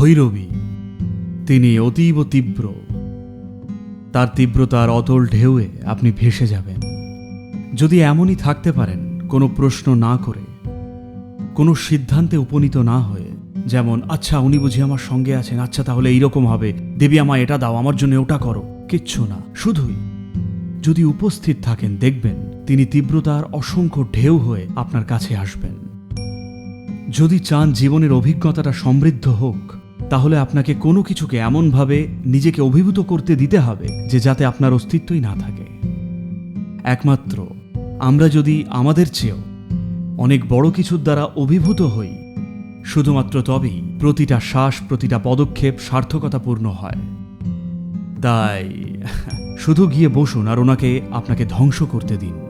ভৈরবী। তিনি অতীব তীব্র। তার তীব্রতার অতল ঢেউয়ে আপনি ভেসে যাবেন। যদি এমনই থাকতে পারেন, কোনো প্রশ্ন না করে, কোনো সিদ্ধান্তে উপনীত না হয়ে, যেমন আচ্ছা উনি বুঝি আমার সঙ্গে আছেন আচ্ছা তাহলে এইরকম হবে। দেবী আমায় এটা দাও, আমার জন্য ওটা করো। কিচ্ছু না, শুধুই, যদি উপস্থিত থাকেন, দেখবেন, তিনি তীব্রতার অসংখ্য ঢেউ হয়ে আপনার কাছে আসবেন। যদি চান জীবনের অভিজ্ঞতাটা সমৃদ্ধ হোক তাহলে আপনাকে কোনো কিছুকে এমনভাবে নিজেকে অভিভূত করতে দিতে হবে যে যাতে আপনার অস্তিত্বই না থাকে। একমাত্র আমরা যদি আমাদের চেয়েও অনেক বড় কিছুর দ্বারা অভিভূত হই, শুধুমাত্র তবেই প্রতিটা শ্বাস, প্রতিটা পদক্ষেপ সার্থকতাপূর্ণ হয়। তাই, শুধু গিয়ে বসুন আর ওনাকে আপনাকে ধ্বংস করতে দিন।